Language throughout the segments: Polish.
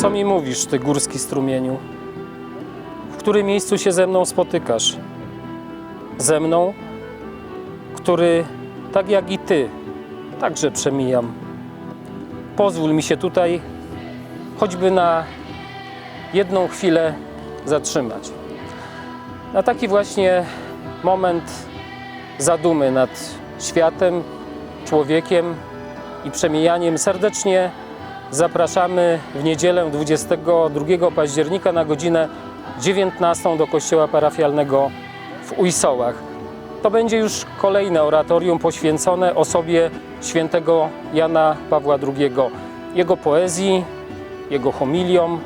Co mi mówisz, ty górski strumieniu? W którym miejscu się ze mną spotykasz? Ze mną, który, tak jak i ty, także przemijam. Pozwól mi się tutaj choćby na jedną chwilę zatrzymać. Na taki właśnie moment zadumy nad światem, człowiekiem i przemijaniem serdecznie zapraszamy w niedzielę 22 października na godzinę 19 do kościoła parafialnego w Ujsołach. To będzie już kolejne oratorium poświęcone osobie świętego Jana Pawła II, jego poezji, jego homiliom,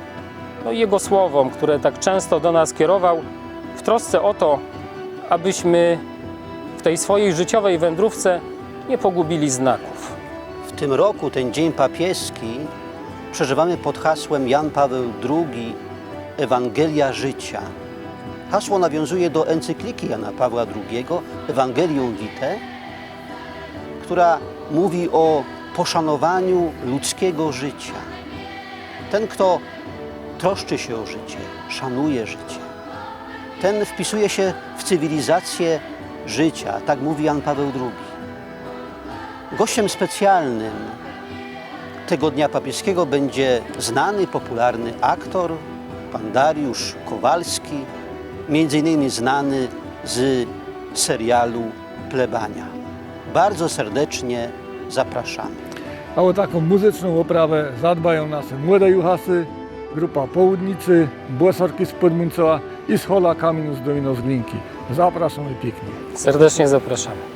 no i jego słowom, które tak często do nas kierował w trosce o to, abyśmy w tej swojej życiowej wędrówce nie pogubili znaków. W tym roku ten dzień papieski przeżywamy pod hasłem Jan Paweł II Ewangelia Życia. Hasło nawiązuje do encykliki Jana Pawła II Ewangelium Vitae, która mówi o poszanowaniu ludzkiego życia. Ten, kto troszczy się o życie, szanuje życie, ten wpisuje się w cywilizację życia, tak mówi Jan Paweł II. Gościem specjalnym tego dnia papieskiego będzie znany, popularny aktor, pan Dariusz Kowalski, między innymi znany z serialu Plebania. Bardzo serdecznie zapraszamy. A o taką muzyczną oprawę zadbają nasze młode juhasy, grupa Południcy, Błesarki z Podmuncowa i z Hola Kamienus Domino z Glinki. Zapraszamy pięknie. Serdecznie zapraszamy.